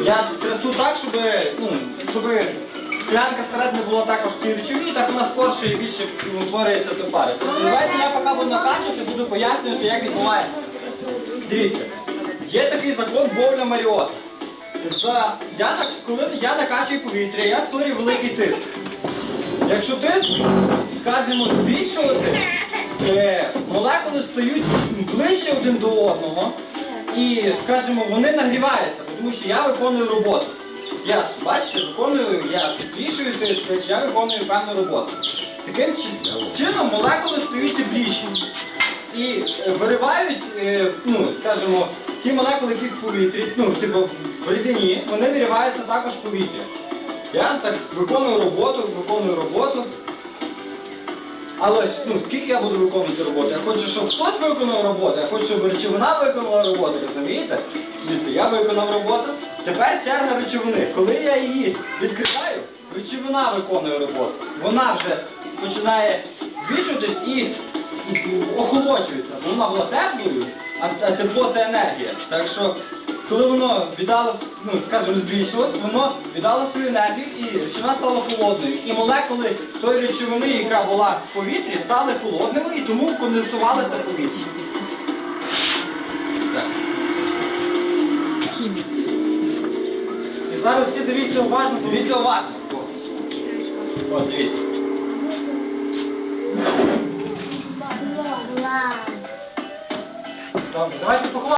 Я трясу так, щоб, ну, щоб склянка всередині була також цій речові, так вона скорше і більше ну, утворюється до пари. Давайте я поки буду накачувати, буду пояснювати, як відбувається. Дивіться, є такий закон Бовля Маріота. За, я, так, коли я накачую повітря, я створюю великий тиск. Якщо тиск, скажімо, збільшувати, е, молекули стають ближче один до одного і, скажімо, вони нагріваються, тому що я виконую роботу. Я, бачите, виконую, я підвішую я виконую певну роботу. Таким чином молекули стають тепліші і е, виривають, е, ну, скажімо, ті молекули, які в повітрі, ну, типу, в рідині, вони вириваються також в повітря. Я так виконую роботу, виконую роботу. Але ну, скільки я буду виконувати роботу? Я хочу, щоб хтось виконав роботу, я хочу, щоб речовина виконала роботу, розумієте? Дивіться, я виконав роботу, тепер черга речовини. Коли я її відкриваю, речовина виконує роботу. Вона вже починає збільшуватись і охолоджується. Вона була теплою, а тепло це енергія. Так що, коли воно віддало, ну скажімо, збільшилось, воно віддало свою енергію і речовина стала холодною. І молекули тої речовини, яка була в повітрі, стали холодними і тому конденсувалися в повітрі. І зараз всі дивіться уважно, дивіться уважно. О, дивіться. Добре, давайте поховаємо.